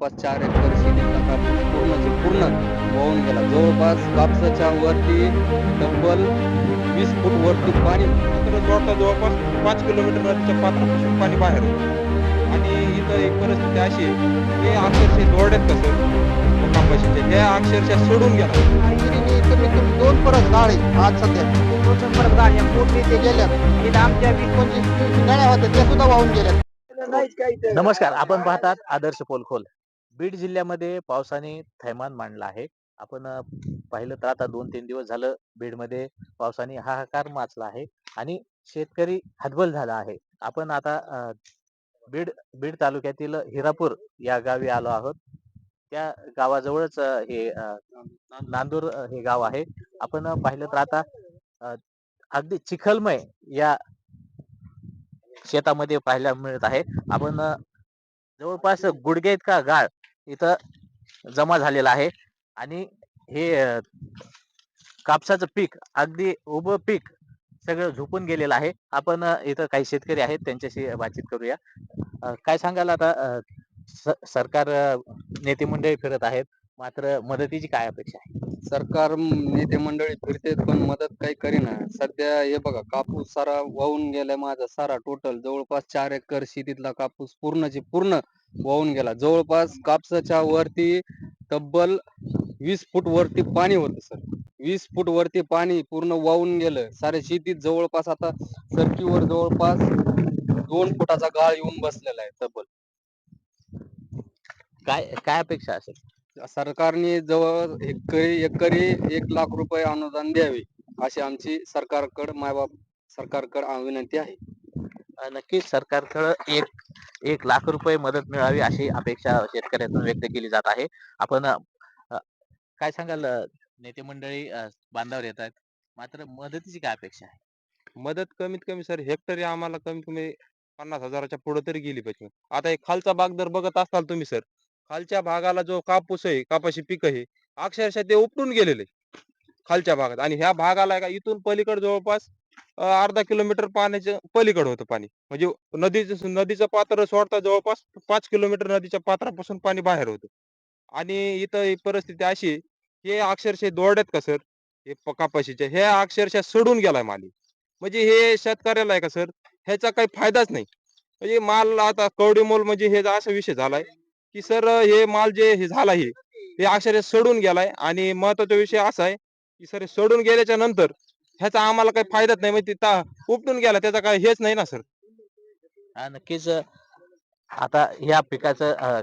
जवळपास चार एकर पूर्णचे पूर्ण वाहून गेला. जवळपास कापसाच्या वरती तब्बल वीस फूट वरती पाणी जोडता जवळपास पाच किलोमीटर नदीच्या पात्रापासून पाणी बाहेर होतं. आणि इथं एक परिस्थिती अशी हे अक्षरशः जोड्यात कसं? कापाशीचे हे अक्षरशः सोडून गेला. विहिरीने कमीत कमी दोन परत गाळे आज सध्या. दोन परत गाळ्या मोठे ते गेल्यात इथं आमच्या वीस पंचवीस होत्या त्या सुद्धा वाहून गेल्यात नमस्कार आपण पाहतात आदर्श पोलखोल. बीड जिल्ह्यामध्ये पावसाने थैमान मांडला आहे. आपण अ, पाहिलं तर आता दोन तीन दिवस झालं बीडमध्ये पावसाने हाहाकार माचला आहे आणि शेतकरी हतबल झाला आहे. आपण आता अ, बीड बीड तालुक्यातील हिरापूर या गावी आलो आहोत. त्या गावाजवळच अ, हे अ, नांदूर अ, हे गाव आहे. आपण अ, पाहिलं तर आता अ, अगदी चिखलमय या शेतामध्ये पाहायला मिळत आहे. आपण अ, जवळपास गुडघे इतका गाळ इथं जमा झालेला आहे. आणि हे कापसाचं पीक अगदी उभं पीक सगळं झोपून गेलेलं आहे. आपण इथं काही शेतकरी आहेत त्यांच्याशी बातचीत करूया. काय सांगाल आता सरकार नेते मंडळी फिरत आहेत. मात्र मदतीची काय अपेक्षा आहे? सरकार नेते मंडळी फिरतेत पण मदत काही करीना. सध्या हे बघा कापूस सारा वाहून गेलाय माझा सारा टोटल जवळपास चार एकर शेतीतला कापूस पूर्णचे पूर्ण वाहून गेला. जवळपास कापसाच्या वरती तब्बल वीस फूट वरती पाणी होतं सर. वीस फूट वरती पाणी पूर्ण वाहून गेलं. साऱ्या शेतीत जवळपास आता सरकीवर जवळपास दोन फुटाचा गाळ येऊन बसलेला आहे तब्बल. काय काय अपेक्षा असेल सरकारने जवळ एकरी एकरी एक लाख रुपये अनुदान द्यावे अशी आमची सरकारकडे मायबाप सरकारकडे विनंती आहे. नक्कीच सरकारकडं एक एक लाख रुपये मदत मिळावी अशी अपेक्षा शेतकऱ्यांतून व्यक्त केली जात आहे. आपण काय सांगाल नेते मंडळी बांधावर येत आहेत मात्र मदतीची काय अपेक्षा आहे? मदत कमीत कमी सर हेक्टरी आम्हाला कमीत कमी पन्नास हजाराच्या पुढे तरी गेली पाहिजे. आता एक खालचा भाग जर बघत असाल तुम्ही सर खालच्या भागाला जो कापूस आहे कापाशी पीक आहे अक्षरशः ते उपटून गेलेले. खालच्या भागात आणि ह्या भागाला का इथून पलीकडे जवळपास अर्धा किलोमीटर पाण्याच्या पलीकडे होतं पाणी. म्हणजे नदीचं नदीचं पात्र सोडता जवळपास पाच किलोमीटर नदीच्या पात्रापासून पाणी बाहेर होतं. आणि इथं ही परिस्थिती अशी हे अक्षरशः दोरड्यात का सर? हे कापाशीचे हे अक्षरशः सोडून गेलाय माली. म्हणजे हे शेतकऱ्याला आहे का सर? ह्याचा काही फायदाच नाही. म्हणजे माल आता कवडी मोल म्हणजे हे असा विषय झालाय की सर हे माल जे हे झाला हे हे अक्षरशः सोडून गेलाय. आणि महत्त्वाचा विषय असा आहे की सर सोडून गेल्याच्यानंतर ह्याचा आम्हाला काही फायदाच नाही म्हणजे ता- उपटून गेला त्याचा काही हेच नाही ना सर. हा, नक्कीच अ, आता या पिकाचं अ,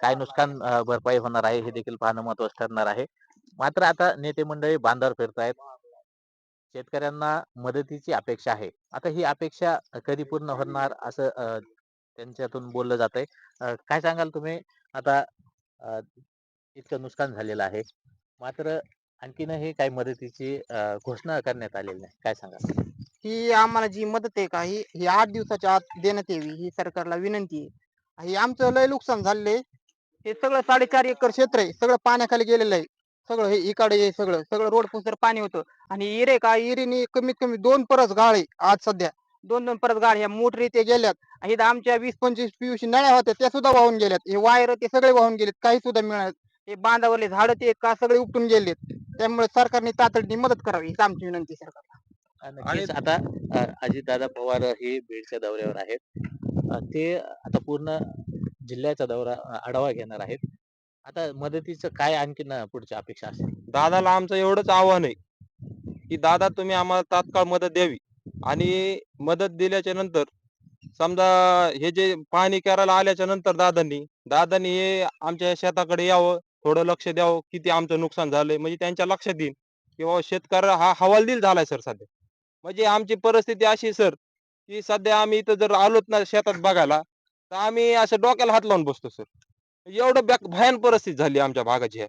काय नुकसान अ, भरपाई होणार आहे हे देखील पाहणं महत्वाचं ठरणार आहे. मात्र आता नेते मंडळी बांधावर फिरतायत. शेतकऱ्यांना मदतीची अपेक्षा आहे. आता ही अपेक्षा कधी पूर्ण होणार असं अ, त्यांच्यातून बोललं जात आहे काय सांगाल तुम्ही? आता अ, इतकं नुकसान झालेलं आहे. मात्र आणखीन हे काही मदतीची अ, घोषणा करण्यात आलेली नाही. काय सांगा ही आम्हाला जी मदत आहे का ही ही आठ दिवसाच्या आत देण्यात यावी ही सरकारला विनंती आहे. ही आमचं लय नुकसान झालंय हे सगळं साडेचार एकर क्षेत्र आहे. सगळं पाण्याखाली गेलेलं आहे. सगळं हे इकडे हे सगळं सगळं रोड पुसर पाणी होतं आणि इरे का इरीने कमीत कमी दोन परस गाळे आज सध्या. दोन दोन परस गाळ ह्या मोटरी ते गेल्यात. आणि इथं आमच्या वीस पंचवीस पियुशी नळ्या होत्या त्या सुद्धा वाहून गेल्यात. हे वायर ते सगळे वाहून गेलेत. काही सुद्धा मिळणार हे बांधावरले झाड ते का सगळे उपटून गेलेत. त्यामुळे सरकारने तातडीने मदत करावी हीच आमची विनंती आहे सरकारला. नक्कीच. आता अ, अजितदादा पवार हे बीडच्या दौऱ्यावर आहेत. अ, ते आता पूर्ण जिल्ह्याचा दौरा अ, आढावा घेणार आहेत. आता मदतीचं काय आणखीन अ, पुढच्या अपेक्षा असेल दादाला आमचं एवढंच आव्हान आहे की दादा तुम्ही आम्हाला तात्काळ मदत द्यावी. आणि मदत दिल्याच्या नंतर समजा हे जे पाहणी करायला आल्याच्यानंतर दादांनी दादांनी हे आमच्या शेताकडे यावं. थोडं लक्ष द्यावं किती आमचं नुकसान झालंय. म्हणजे त्यांच्या लक्षात येईल किंवा बाबा शेतकऱ्या हा हवालदिल झालाय सर सध्या. म्हणजे आमची परिस्थिती अशी सर की सध्या आम्ही इथं जर आलोत ना शेतात बघायला तर आम्ही असं डोक्याला हात लावून बसतो सर. एवढं भयान परिस्थिती झाली आमच्या भागाची ह्या.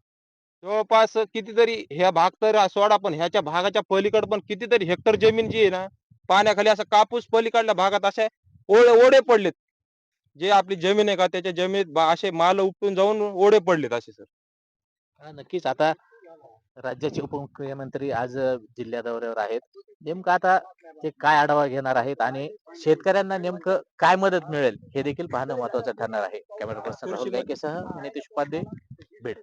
जवळपास कितीतरी ह्या भाग तर सोडा पण ह्याच्या भागाच्या पलीकडे पण कितीतरी हेक्टर जमीन जी आहे ना पाण्याखाली असं कापूस पलीकडल्या भागात असे ओळे ओढे पडलेत. जे आपली जमीन आहे का त्याच्या जमिनीत असे माल उपटून जाऊन ओढे पडलेत असे सर. हा, नक्कीच. आता राज्याचे उपमुख्यमंत्री आज जिल्हा जिल्ह्या दौऱ्यावर आहेत. नेमकं आता ते काय आढावा घेणार आहेत आणि शेतकऱ्यांना नेमकं काय मदत मिळेल हे देखील पाहणं महत्वाचं ठरणार आहे. कॅमेरा पर्सन राहुल गायकेसह नितीश उपाध्ये भेट